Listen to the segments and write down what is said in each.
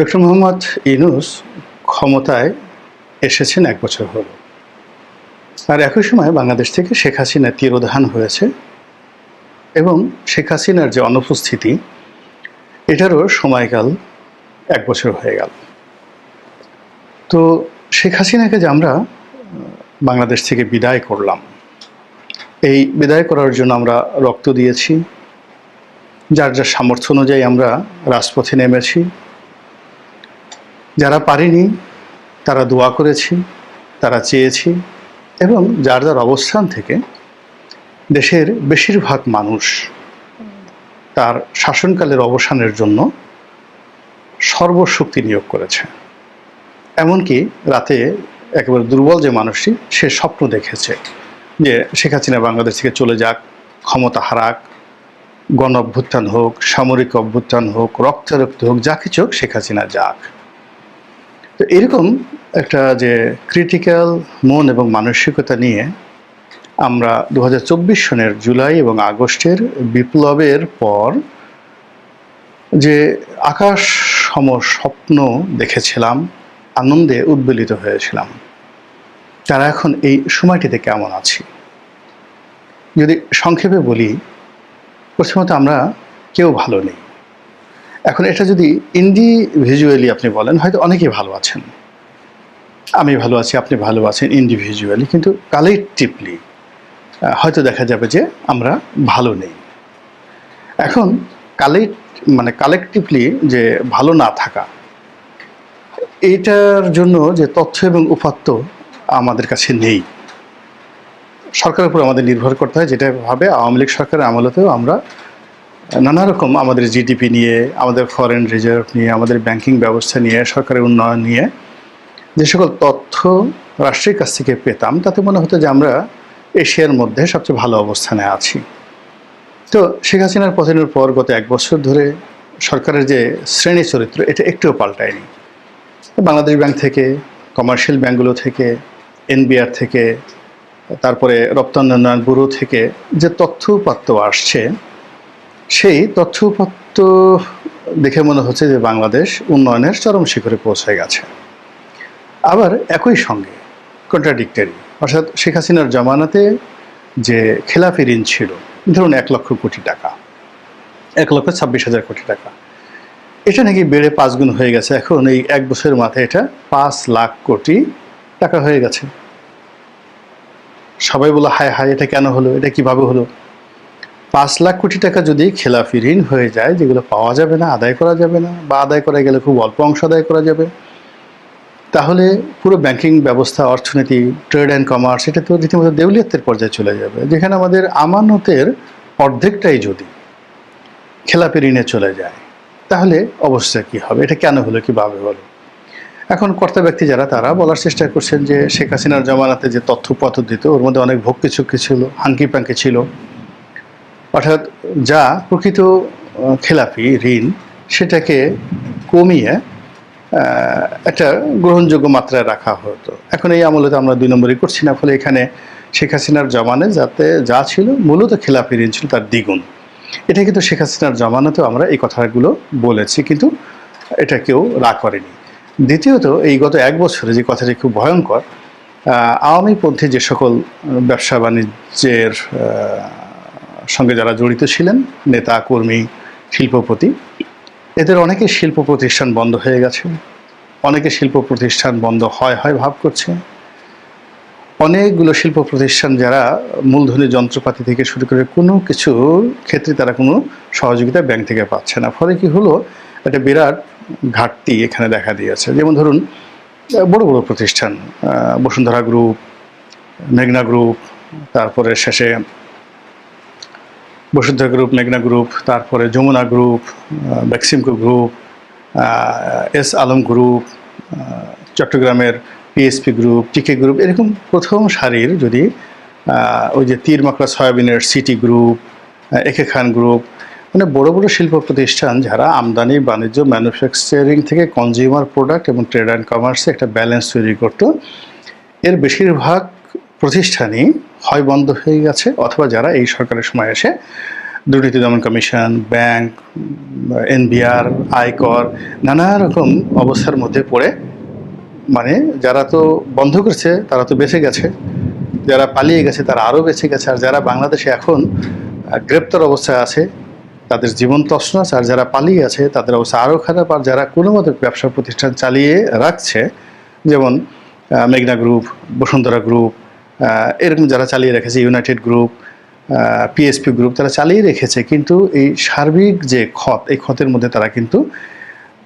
Doctor Mohammad Yunus ক্ষমতায় এসেছেন এক বছর হল। আর একই সময় বাংলাদেশ থেকে শেখ হাসিনা তিরোধান হয়েছে এবং শেখ হাসিনার যে অনুপস্থিতি, এটারও সময়কাল এক বছর হয়ে গেল। তো শেখ হাসিনাকে যে আমরা বাংলাদেশ থেকে বিদায় করলাম, এই বিদায় করার জন্য আমরা রক্ত দিয়েছি, যার যার সামর্থ্য অনুযায়ী আমরা রাজপথে নেমেছি যারা পারেনি, তারা দোয়া করেছি, তারা চেয়েছি এবং যার যার অবস্থান থেকে দেশের বেশিরভাগ মানুষ তার শাসনকালের অবসানের জন্য সর্বশক্তি নিয়োগ করেছে। এমনকি রাতে একেবারে দুর্বল যে মানুষটি, সে স্বপ্ন দেখেছে যে শেখ হাসিনা বাংলাদেশ থেকে চলে যাক, ক্ষমতা হারাক গণ অভ্যুত্থান হোক, সামরিক অভ্যুত্থান হোক, রক্তারক্ত হোক, যা কিছু হোক শেখ হাসিনা যাক। তো এরকম একটা যে ক্রিটিক্যাল মন এবং মানসিকতা নিয়ে আমরা দু হাজার চব্বিশ সনের জুলাই এবং আগস্টের বিপ্লবের পর যে আকাশ সম স্বপ্ন দেখেছিলাম, আনন্দে উদ্বেলিত হয়েছিলাম, তারা এখন এই সময়টিতে কেমন আছি? যদি সংক্ষেপে বলি, প্রথমত আমরা কেউ ভালো নেই। এখন এটা যদি ইন্ডিভিজুয়ালি আপনি বলেন, হয়তো অনেকেই ভালো আছেন। আমি ভালো আছি, আপনি ভালো আছেন ইন্ডিভিজুয়ালি কিন্তু কালেকটিভলি হয়তো দেখা যাবে যে আমরা ভালো নেই। এখন কালেক্ট মানে কালেকটিভলি যে ভালো না থাকা এইটার জন্য যে তথ্য এবং উপাত্ত আমাদের কাছে নেই। সরকারের উপর আমাদের নির্ভর করতে হয়, যেটা ভাবে আওয়ামী লীগ সরকারের আমলতেও আমরা নানা রকম আমাদের জিডিপি নিয়ে, আমাদের ফরেন রিজার্ভ নিয়ে, আমাদের ব্যাংকিং ব্যবস্থা নিয়ে, সরকারের উন্নয়ন নিয়ে যে সকল তথ্য রাষ্ট্রের কাছ থেকে পেতাম, তাতে মনে হতো যে আমরা এশিয়ার মধ্যে সবচেয়ে ভালো অবস্থানে আছি। তো শেখ হাসিনার পতনের পর গত এক বছর ধরে সরকারের যে শ্রেণি চরিত্র, এটা একটুও পাল্টায়নি। বাংলাদেশ ব্যাংক থেকে, কমার্শিয়াল ব্যাংকগুলো থেকে, এনবিআর থেকে, তারপরে রপ্তানি উন্নয়ন ব্যুরো থেকে যে তথ্য আসছে সেই তথ্য উপাত্ত দেখে মনে হচ্ছে যে বাংলাদেশ উন্নয়নের চরম শিখরে পৌঁছে গেছে। আবার একই সঙ্গে কন্ট্রাডিক্টারি অর্থাৎ শেখ হাসিনার জমানাতে যে খেলাফি ঋণ ছিল, ধরুন এক লক্ষ কোটি টাকা, এক লক্ষ ছাব্বিশ হাজার কোটি টাকা, এটা নাকি বেড়ে পাঁচ গুণ হয়ে গেছে। এখন এই এক বছরের মাথায় এটা পাঁচ লাখ কোটি টাকা হয়ে গেছে। সবাই বলো হায় হায়, এটা কেন হলো? এটা কীভাবে হলো? পাঁচ লাখ কোটি টাকা যদি খেলাফি ঋণ হয়ে যায়, যেগুলো পাওয়া যাবে না, আদায় করা যাবে না, বা আদায় করা গেলে খুব অল্প অংশ আদায় করা যাবে, তাহলে পুরো ব্যাংকিং ব্যবস্থা, অর্থনীতি, ট্রেড অ্যান্ড কমার্স, এটা তো রীতিমতো দেউলিয়াত্বের পর্যায়ে চলে যাবে। যেখানে আমাদের আমানতের অর্ধেকটাই যদি খেলাপি ঋণে চলে যায়, তাহলে অবস্থা কি হবে? এটা কেন হলো কীভাবে হলো? এখন কর্তা ব্যক্তি যারা, তারা বলার চেষ্টা করছেন যে শেখ হাসিনার জমানাতে যে তথ্য পদ্ধতি ওর মধ্যে অনেক ভক্তি চুক্তি ছিল হাঙ্কি পাঙ্কি ছিল। অর্থাৎ যা প্রকৃত খেলাপি ঋণ, সেটাকে কমিয়ে একটা গ্রহণযোগ্য মাত্রায় রাখা হতো। এখন এই আমলে তো আমরা দুই নম্বরই করছি না, ফলে এখানে শেখ হাসিনার জমানে যাতে যা ছিল, মূলত খেলাপি ঋণ ছিল, তার দ্বিগুণ। এটা কিন্তু শেখ হাসিনার জমানাতেও আমরা এই কথাগুলো বলেছি, কিন্তু এটা কেউ রাগ করেনি। দ্বিতীয়ত, এই গত এক বছরে যে কথাটি খুব ভয়ঙ্কর আওয়ামীপন্থী যে সকল ব্যবসা বাণিজ্যের সঙ্গে যারা জড়িত ছিলেন, নেতা, কর্মী, শিল্পপতি, এদের অনেকের শিল্প প্রতিষ্ঠান বন্ধ হয়ে গেছে। অনেকে শিল্প প্রতিষ্ঠান বন্ধ হয় হয় ভাব করছে। অনেকগুলো শিল্প প্রতিষ্ঠান যারা মূলধনী যন্ত্রপাতি থেকে শুরু করে কোনো কিছু ক্ষেত্রে তারা কোনো সহযোগিতা ব্যাংক থেকে পাচ্ছে না। ফলে কি হলো? একটা বিরাট ঘাটতি এখানে দেখা দিয়েছে। যেমন ধরুন, বড় বড় প্রতিষ্ঠান বসুন্ধরা গ্রুপ, মেঘনা গ্রুপ, তারপরে শেষে বসুন্ধরা গ্রুপ, মেঘনা গ্রুপ, তারপরে Jamuna group Beximco group S Alam group চট্টগ্রামের পিএসপি গ্রুপ, টিকে গ্রুপ, এরকম প্রথম সারির যদি ওই যে তীর মাকড়া সয়াবিনের সিটি গ্রুপ একে খান গ্রুপ মানে বড় বড় শিল্প প্রতিষ্ঠান যারা আমদানি, বাণিজ্য ম্যানুফ্যাকচারিং থেকে কনজিউমার প্রোডাক্ট এবং ট্রেড অ্যান্ড কমার্সে একটা ব্যালেন্স তৈরি করতো। এর বেশিরভাগ প্রতিষ্ঠানই হয় বন্ধ হয়ে গেছে, অথবা যারা এই সরকারের সময় এসে দুর্নীতি দমন কমিশন, ব্যাংক, এনবিআর, আয়কর, নানা রকম অবস্থার মধ্যে পড়ে। মানে যারা তো বন্ধ করছে, তারা তো বেঁচে গেছে। যারা পালিয়ে গেছে, তারা আরও বেঁচে গেছে। আর যারা বাংলাদেশে এখন গ্রেপ্তার অবস্থায় আছে, তাদের জীবন তছনছ। আর যারা পালিয়ে আছে, তাদের অবস্থা আরও খারাপ। আর যারা কোনো মতে ব্যবসা প্রতিষ্ঠান চালিয়ে রাখছে, যেমন মেঘনা গ্রুপ, বসুন্ধরা গ্রুপ এরকম যারা চালিয়ে রেখেছে ইউনাইটেড গ্রুপ পিএসপি গ্রুপ তারা চালিয়ে রেখেছে, কিন্তু এই সার্বিক যে ক্ষত, এই ক্ষতের মধ্যে তারা কিন্তু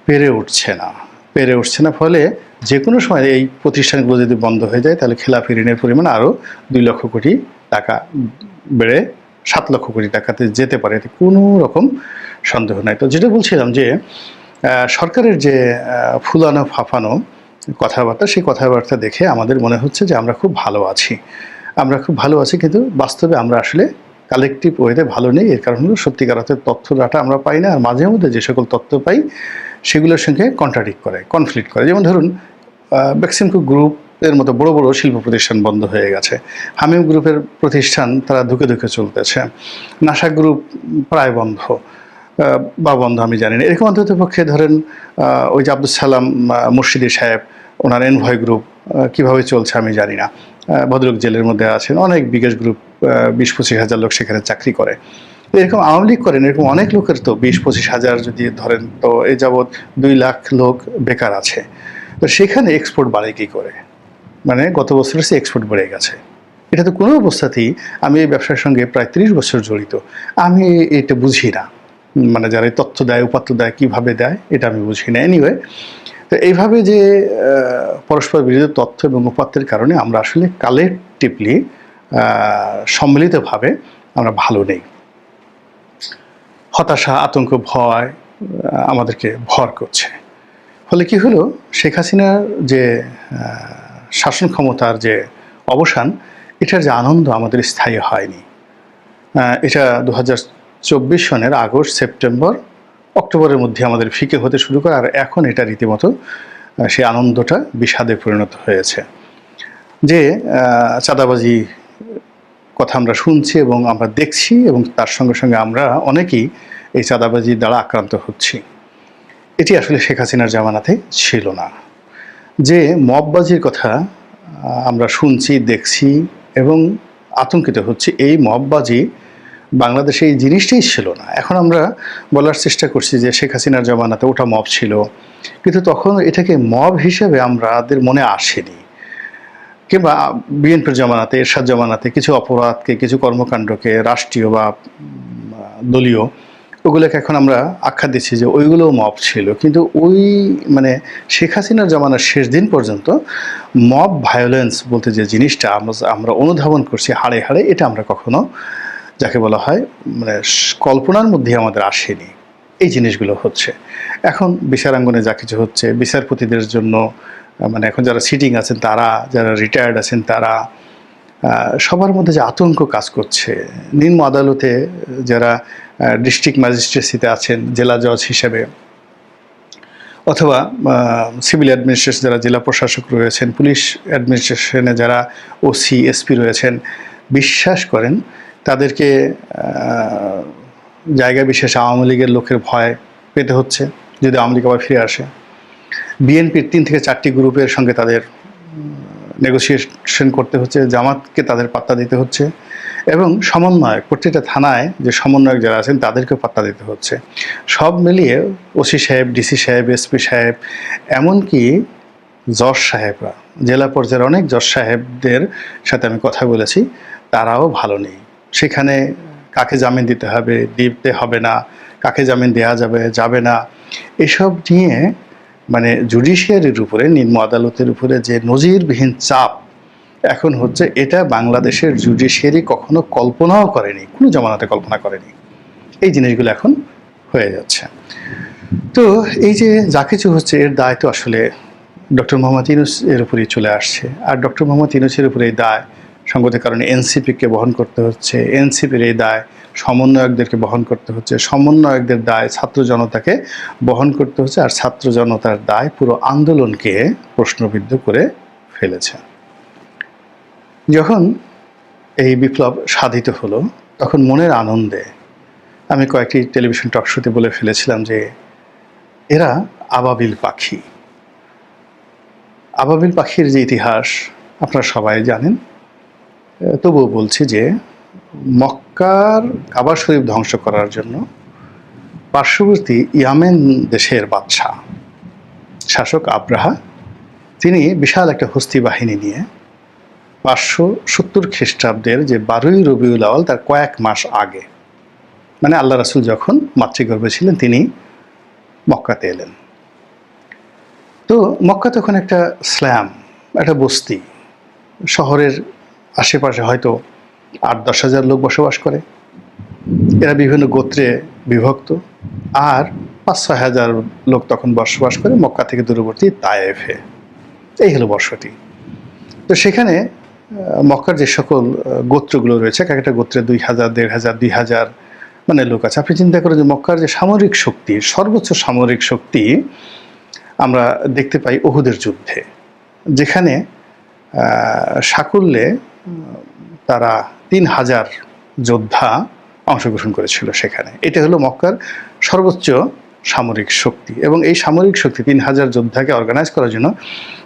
পেরে উঠছে না। পেরে উঠছে না ফলে যে কোনো সময় এই প্রতিষ্ঠানগুলো যদি বন্ধ হয়ে যায়, তাহলে খেলাপি ঋণের পরিমাণ আরও দুই লক্ষ কোটি টাকা বেড়ে সাত লক্ষ কোটি টাকাতে যেতে পারে। এতে কোনো রকম সন্দেহ নাই। তো যেটা বলছিলাম যে সরকারের যে ফুলানো ফাফানো কথাবার্তা, সেই কথাবার্তা দেখে আমাদের মনে হচ্ছে যে আমরা খুব ভালো আছি। আমরা খুব ভালো আছি কিন্তু বাস্তবে আমরা আসলে কালেকটিভ ওয়েতে ভালো নেই। এর কারণ হলো সত্যিকার অর্থে তথ্য ডাটা আমরা পাই না, আর মাঝে মধ্যে যে সকল তথ্য পাই, সেগুলোর সঙ্গে কন্ট্রাডিক্ট করে কনফ্লিক্ট করে। যেমন ধরুন বেক্সিমকো গ্রুপ এর মতো বড় বড় শিল্প প্রতিষ্ঠান বন্ধ হয়ে গেছে। হামিম গ্রুপের প্রতিষ্ঠান তারা ধুকে ধুকে চলতেছে। নাসা গ্রুপ প্রায় বন্ধ বা বন্ধ আমি জানি না। এরকম অন্তত পক্ষে ধরেন ওই যে আব্দুল সালাম মুর্শিদি সাহেব ওনার এনভয় গ্রুপ কীভাবে চলছে আমি জানি না। ভদ্রলোক জেলের মধ্যে আছেন, অনেক বিকাশ গ্রুপ বিশ পঁচিশ হাজার লোক সেখানে চাকরি করে। এরকম আওয়ামী লীগ করেন, এরকম অনেক লোকের তো বিশ পঁচিশ হাজার যদি ধরেন, তো এ যাবৎ দুই লাখ লোক বেকার আছে। তো সেখানে এক্সপোর্ট বাড়ে কী করে? মানে গত বছরের সে এক্সপোর্ট বেড়ে গেছে। এটা তো কোনো অবস্থাতেই আমি এই ব্যবসার সঙ্গে প্রায় ত্রিশ বছর জড়িত। আমি এটা বুঝি না। মানে যারা তথ্য দেয়, উপাত্ত দেয়, কীভাবে দেয়, এটা আমি বুঝি না। এনিওয়ে তো এইভাবে যে পরস্পর বিরোধী তথ্য এবং উপাত্তের কারণে আমরা আসলে কালেকটিভলি সম্মিলিতভাবে আমরা ভালো নেই। হতাশা, আতঙ্ক, ভয় আমাদেরকে ভর করছে। ফলে কি হলো? শেখ হাসিনার যে শাসন ক্ষমতার যে অবসান, এটার যে আনন্দ আমাদের স্থায়ী হয়নি। এটা দু হাজার চব্বিশ সনের আগস্ট, সেপ্টেম্বর অক্টোবরের মধ্যে আমাদের ফিকে হতে শুরু করে, আর এখন এটা রীতিমতো সেই আনন্দটা বিষাদে পরিণত হয়েছে। যে চাঁদাবাজি কথা আমরা শুনছি এবং আমরা দেখছি এবং তার সঙ্গে সঙ্গে আমরা অনেকেই এই চাঁদাবাজির দ্বারা আক্রান্ত হচ্ছি। এটি আসলে শেখ হাসিনার জামানাতে ছিল না। যে মববাজির কথা আমরা শুনছি, দেখছি এবং আতঙ্কিত হচ্ছি, এই মববাজি বাংলাদেশে এই জিনিসটাই ছিল না। এখন আমরা বলার চেষ্টা করছি যে শেখ হাসিনার জামানাতে ওটা মব ছিল। কিন্তু তখন এটাকে মব হিসেবে আমাদের মনে আসেনি। কিংবা বিএনপির জামানাতে, এরশাদ জামানাতে কিছু অপরাধকে, কিছু কর্মকাণ্ডকে, রাষ্ট্রীয় বা দলীয়, ওগুলোকে এখন আমরা আখ্যা দিচ্ছি যে ওইগুলোও মব ছিল। কিন্তু ওই মানে শেখ হাসিনার জমানার শেষ দিন পর্যন্ত মব ভায়োলেন্স বলতে যে জিনিসটা আমরা আমরা অনুধাবন করছি হাড়ে হাড়ে, এটা আমরা কখনো যাকে বলা হয় মানে কল্পনার মধ্যে আমাদের আসেনি। এই জিনিসগুলো হচ্ছে। এখন বিচারাঙ্গনে যা কিছু হচ্ছে, বিচারপতিদের জন্য মানে এখন যারা সিটিং আছেন তারা, যারা রিটায়ার্ড আছেন তারা সবার মধ্যে যে আতঙ্ক কাজ করছে, নিম্ন আদালতে যারা ডিস্ট্রিক্ট ম্যাজিস্ট্রেসিতে আছেন, জেলা জজ হিসেবে, অথবা সিভিল অ্যাডমিনিস্ট্রেশন যারা জেলা প্রশাসক রয়েছেন, পুলিশ অ্যাডমিনিস্ট্রেশনে যারা ওসি এসপি রয়েছেন, বিশ্বাস করেন তাদেরকে জায়গা বিশেষ আওয়ামী লীগের লোকের ভয় পেতে হচ্ছে, যদি আওয়ামী লীগ আবার ফিরে আসে। বিএনপির তিন থেকে চারটি গ্রুপের সঙ্গে তাদের নেগোসিয়েশন করতে হচ্ছে, জামাতকে তাদের পাত্তা দিতে হচ্ছে এবং সমন্বয়ক, প্রত্যেকটা থানায় যে সমন্বয়ক যারা আছেন তাদেরকেও পাত্তা দিতে হচ্ছে। সব মিলিয়ে ওসি সাহেব, ডিসি সাহেব, এসপি সাহেব, এমনকি জজ সাহেবরা, জেলা পর্যায়ের অনেক জজ সাহেবদের সাথে আমি কথা বলেছি, তারাও ভালো নেই। সেখানে কাকে জামিন দিতে হবে দিতে হবে না, কাকে জামিন দেওয়া যাবে যাবে না, এসব নিয়ে মানে জুডিশিয়ারির উপরে, নিম্ন আদালতের উপরে যে নজিরবিহীন চাপ, এখন হচ্ছে এটা বাংলাদেশের জুডিশিয়ারি কখনো কল্পনাও করেনি, কোনো জামানাতে কল্পনা করেনি। এই জিনিসগুলো এখন হয়ে যাচ্ছে। তো এই যে যা কিছু হচ্ছে, এর দায় তো আসলে ডক্টর মোহাম্মদ ইউনুস এর উপরেই চলে আসছে। আর ডক্টর মোহাম্মদ ইউনুসের উপরে এই দায় সঙ্গতের কারণে এনসিপিকে বহন করতে হচ্ছে। এনসিপির এই দায় সমন্বয়কদেরকে বহন করতে হচ্ছে। সমন্বয়কদের দায় ছাত্র জনতাকে বহন করতে হচ্ছে আর ছাত্র জনতার দায় পুরো আন্দোলনকে প্রশ্নবিদ্ধ করে ফেলেছে। যখন এই বিপ্লব সাধিত হলো, তখন মনের আনন্দে আমি কয়েকটি টেলিভিশন টক শোতে বলে ফেলেছিলাম যে, এরা আবাবিল পাখি। আবাবিল পাখির যে ইতিহাস আপনারা সবাই জানেন তবুও বলছি যে, মক্কার কাবা শরীফ ধ্বংস করার জন্য পার্শ্ববর্তী ইয়ামেন দেশের বাদশাহ, শাসক আব্রাহা, তিনি বিশাল একটা হস্তি বাহিনী নিয়ে পাঁচশো সত্তর খ্রিস্টাব্দের যে বারোই রবিউল আওয়াল তার কয়েক মাস আগে মানে আল্লাহ রাসুল যখন মাতৃগর্ভে ছিলেন, তিনি মক্কাতে এলেন। তো মক্কা তখন একটা স্ল্যাম, একটা বস্তি, শহরের আশেপাশে হয়তো আট, দশ হাজার লোক বসবাস করে। এরা বিভিন্ন গোত্রে বিভক্ত। আর পাঁচ, ছয় হাজার লোক তখন বসবাস করে মক্কা থেকে দূরবর্তী তায়েফে। এই হলো বসতি তো সেখানে মক্কার যে সকল গোত্রগুলো রয়েছে, এক একটা গোত্রে দুই হাজার, দেড় হাজার, দুই হাজার মানে লোক আছে। আপনি চিন্তা করেন যে মক্কার যে সামরিক শক্তি, সর্বোচ্চ সামরিক শক্তি আমরা দেখতে পাই ওহুদের যুদ্ধে, যেখানে সাকুল্যে তারা তিন হাজার যোদ্ধা অংশগ্রহণ করেছিল সেখানে। এটা হলো মক্কার সর্বোচ্চ সামরিক শক্তি এবং এই সামরিক শক্তি তিন হাজার যোদ্ধাকে অর্গানাইজ করার জন্য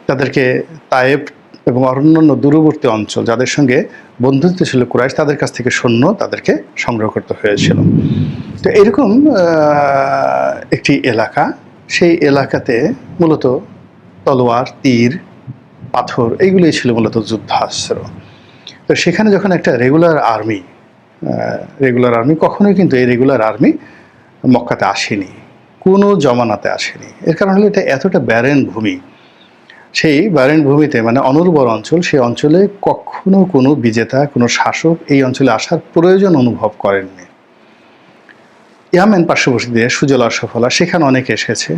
তাদেরকে তায়েব এবং অন্যান্য দূরবর্তী অঞ্চল যাদের সঙ্গে বন্ধুত্ব ছিল কুরাইশ, তাদের কাছ থেকে সৈন্য তাদেরকে সংগ্রহ করতে হয়েছিল। তো এরকম একটি এলাকা, সেই এলাকাতে মূলত তলোয়ার, তীর, পাথর, এইগুলোই ছিল মূলত যুদ্ধাস্ত্র। তো সেখানে যখন একটা রেগুলার আর্মি রেগুলার আর্মি কখনোই কিন্তু এই রেগুলার আর্মি মক্কাতে আসেনি, কোনো জমানাতে আসেনি। এর কারণ হলো এটা এতটা ব্যারেন ভূমি। সেই ব্যারেন ভূমিতে মানে অনুর্বর অঞ্চল, সেই অঞ্চলে কখনো কোনো বিজেতা, কোনো শাসক এই অঞ্চলে আসার প্রয়োজন অনুভব করেননি। ইয়ামেন পার্শ্ববর্তী দেশ, সুজলা, সফলা, সেখানে অনেকে এসেছে।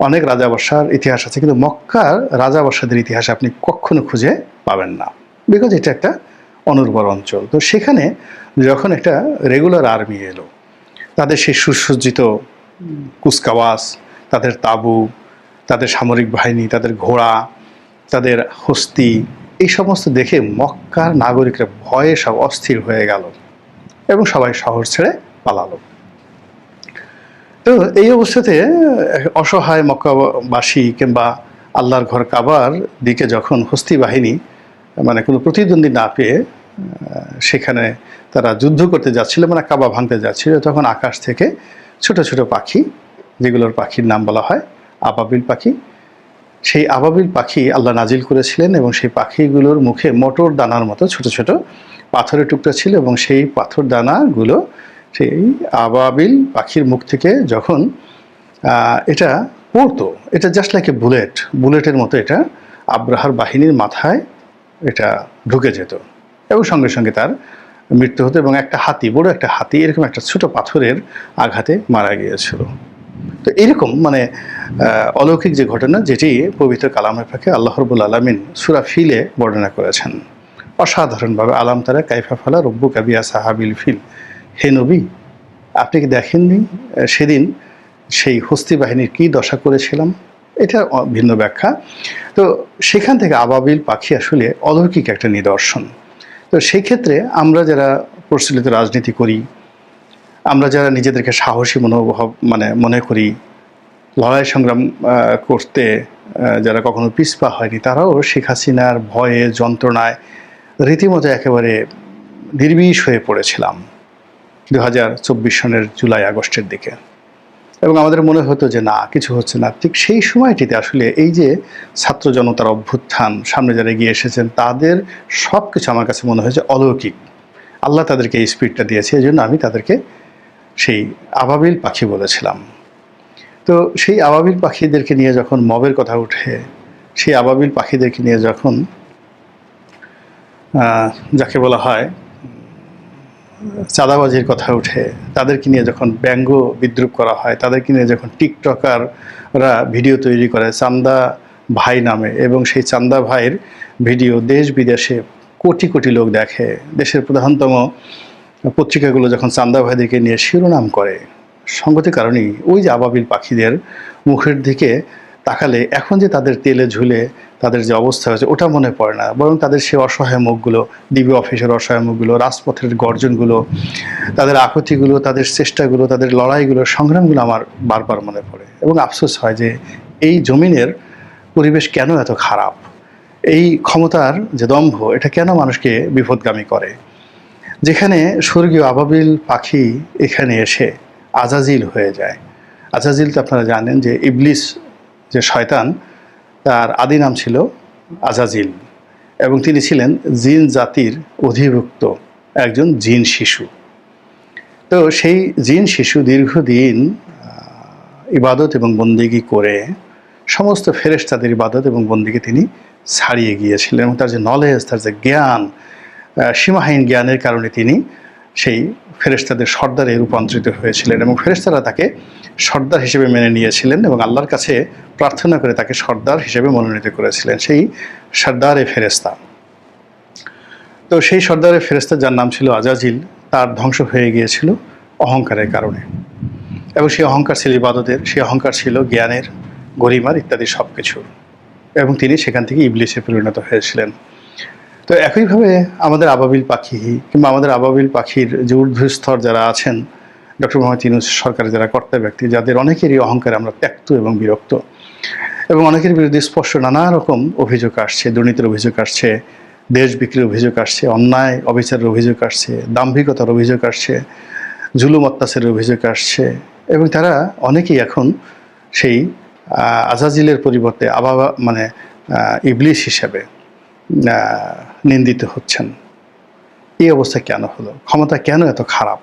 অনেক রাজাবর্ষার ইতিহাস আছে, কিন্তু মক্কার রাজাবর্ষাদের ইতিহাস আপনি কখনো খুঁজে পাবেন না। বিকজ এটা একটা অনুর্বর অঞ্চল। তো সেখানে যখন একটা রেগুলার আর্মি এলো তাদের সেই সুসজ্জিত উম, কুচকাওয়াজ তাদের তাবু তাদের সামরিক বাহিনী তাদের ঘোড়া তাদের হস্তি এই সমস্ত দেখে মক্কার নাগরিকরা ভয়ে সব অস্থির হয়ে গেল এবং সবাই শহর ছেড়ে পালালো। তো এই অবস্থাতে অসহায় মক্কাবাসী কিংবা আল্লাহর ঘর কাবার দিকে যখন হস্তি বাহিনী মানে কোনো প্রতিদ্বন্দ্বী না পেয়ে সেখানে তারা যুদ্ধ করতে যাচ্ছিল মানে কাবা ভাঙতে যাচ্ছিল, তখন আকাশ থেকে ছোট ছোট পাখি, যেগুলোর পাখির নাম বলা হয় আবাবিল পাখি। সেই আবাবিল পাখি আল্লাহ নাজিল করেছিলেন এবং সেই পাখিগুলোর মুখে মোটর দানার মতো ছোট ছোট পাথরের টুকরা ছিল এবং সেই পাথর দানাগুলো সেই আবাবিল পাখির মুখ থেকে যখন এটা পড়তো, এটা জাস্ট লাইক এ বুলেট বুলেটের মতো এটা আব্রাহার বাহিনীর মাথায় এটা ঢুকে যেত। এবং সঙ্গে সঙ্গে তার মৃত্যু হতো এবং একটা হাতি, বড় একটা হাতি, এরকম একটা ছোট পাথরের আঘাতে মারা গিয়েছিল। তো এরকম মানে অলৌকিক যে ঘটনা, যেটি পবিত্র কালামের ফাঁকে আল্লাহ রবুল আলমিন সুরা ফিলে বর্ণনা করেছেন। অসাধারণভাবে আলাম তারা, কাইফা ফালা রব্বু কাবিয়া সাহাবিল ফিল। হে নবী, আপনি কি দেখেননি সেদিন সেই হস্তি বাহিনীর কী দশা করেছিলাম? এটা ভিন্ন ব্যাখ্যা। তো সেখান থেকে আবাবিল পাখি আসলে অলৌকিক একটা নিদর্শন। তো সেই ক্ষেত্রে আমরা যারা প্রচলিত রাজনীতি করি, আমরা যারা নিজেদেরকে সাহসী মনোভাব মানে মনে করি, লড়াই সংগ্রাম করতে যারা কখনো পিছপা হয়নি, তারাও শেখ হাসিনার ভয়ে, যন্ত্রণায় রীতিমতো একেবারে নির্বিষ হয়ে পড়েছিলাম। দু হাজার চব্বিশ সনের জুলাই আগস্টের দিকে। এবং আমাদের মনে হতো যে, না, কিছু হচ্ছে না। ঠিক সেই সময়টিতে আসলে এই যে ছাত্র জনতার অভ্যুত্থান, সামনে যারা এগিয়ে এসেছেন, তাদের সব কিছু আমার কাছে মনে হয়েছে অলৌকিক। আল্লাহ তাদেরকে এই স্পিডটা দিয়েছে, এই জন্য আমি তাদেরকে সেই আবাবিল পাখি বলেছিলাম। তো সেই আবাবিল পাখিদেরকে নিয়ে যখন মবের কথা উঠে, সেই আবাবিল পাখিদেরকে নিয়ে যখন যাকে বলা হয় চাঁদাবাজির কথা উঠে, তাদেরকে নিয়ে যখন ব্যঙ্গ বিদ্রুপ করা হয়, তাদেরকে নিয়ে যখন টিকটকাররা ভিডিও তৈরি করে চান্দা ভাই নামে এবং সেই চান্দা ভাইয়ের ভিডিও দেশ বিদেশে কোটি কোটি লোক দেখে, দেশের প্রধানতম পত্রিকাগুলো যখন চান্দা ভাইদেরকে নিয়ে শিরোনাম করে, সঙ্গতি কারণেই ওই যে আবাবিল পাখিদের মুখের দিকে তাকালে এখন যে তাদের তেলে ঝুলে তাদের যে অবস্থা হয়েছে, ওটা মনে পড়ে না। বরং তাদের সে অসহায় মুখগুলো, ডিবি অফিসের অসহায় মুখগুলো, রাজপথের গর্জনগুলো, তাদের আকতিগুলো তাদের চেষ্টাগুলো, তাদের লড়াইগুলো, সংগ্রামগুলো আমার বারবার মনে পড়ে। এবং আফসোস হয় যে এই জমিনের পরিবেশ কেন এত খারাপ? এই ক্ষমতার যে দম্ভ, এটা কেন মানুষকে বিপদগামী করে? যেখানে স্বর্গীয় আবাবিল পাখি এখানে এসে আজাজিল হয়ে যায়। আজাজিল তো আপনারা জানেন যে ইবলিস যে শয়তান, তার আদি নাম ছিল আজাজিল এবং তিনি ছিলেন জিন জাতির অধিভুক্ত একজন জিন শিশু। তো সেই জিন শিশু দীর্ঘদিন ইবাদত এবং বন্দিগি করে সমস্ত ফেরেশতাদের ইবাদত এবং বন্দিকে তিনি ছাড়িয়ে গিয়েছিলেন এবং তার যে নলেজ তার যে জ্ঞান সীমাহীন জ্ঞানের কারণে তিনি সেই ফেরেশতাদের সর্দারে রূপান্তরিত হয়েছিলেন এবং ফেরেশতারা তাকে সর্দার হিসেবে মেনে নিয়েছিলেন এবং আল্লাহর কাছে প্রার্থনা করে তাকে সর্দার হিসেবে মনোনীত করেছিলেন, সেই সর্দার এ ফেরেস্তা তো সেই সর্দারে ফেরেস্তা যার নাম ছিল আজাজিল, তার ধ্বংস হয়ে গিয়েছিল অহংকারের কারণে। এবং সেই অহংকার ছিল ইবাদতের, সেই অহংকার ছিল জ্ঞানের, গরিমার ইত্যাদি সব কিছুর এবং তিনি সেখান থেকে ইবলিসে পরিণত হয়েছিলেন। তো একইভাবে আমাদের আবাবিল পাখি কিংবা আমাদের আবাবিল পাখির যে ঊর্ধ্ব স্তর যারা আছেন ডক্টর মোহাম্মদ ইউনুস সরকারের যারা কর্তা ব্যক্তি, যাদের অনেকেরই অহংকারে আমরা ত্যক্ত এবং বিরক্ত। এবং অনেকের বিরুদ্ধে স্পষ্ট নানা রকম অভিযোগ আসছে, দুর্নীতির অভিযোগ আসছে, দেশ বিক্রির অভিযোগ আসছে, অন্যায়, অবিচারের অভিযোগ আসছে, দাম্ভিকতার অভিযোগ আসছে, জুলুম অত্যাচারের অভিযোগ আসছে। এবং তারা অনেকেই এখন সেই আজাজিলের পরিবর্তে আবার মানে ইবলিশ হিসাবে নিন্দিত হচ্ছেন। এই অবস্থা কেন হলো? ক্ষমতা কেন এত খারাপ?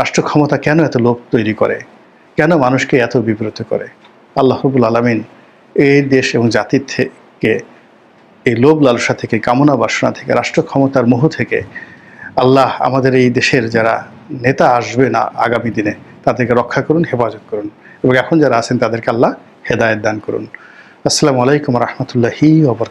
রাষ্ট্র ক্ষমতা কেন এত লোভ তৈরি করে? কেন মানুষকে এত বিব্রত করে? আল্লাহ রবুল আলমিন এই দেশ এবং জাতির থেকে, এই লোভ লালসা থেকে, কামনা বাসনা থেকে রাষ্ট্র ক্ষমতার মোহ থেকে আল্লাহ আমাদের এই দেশের যারা নেতা আসবে না আগামী দিনে, তাদেরকে রক্ষা করুন, হেফাজত করুন এবং এখন যারা আছেন তাদেরকে আল্লাহ হেদায়ত দান করুন। আসসালামু আলাইকুম রহমতুল্লাহি ওবরকাত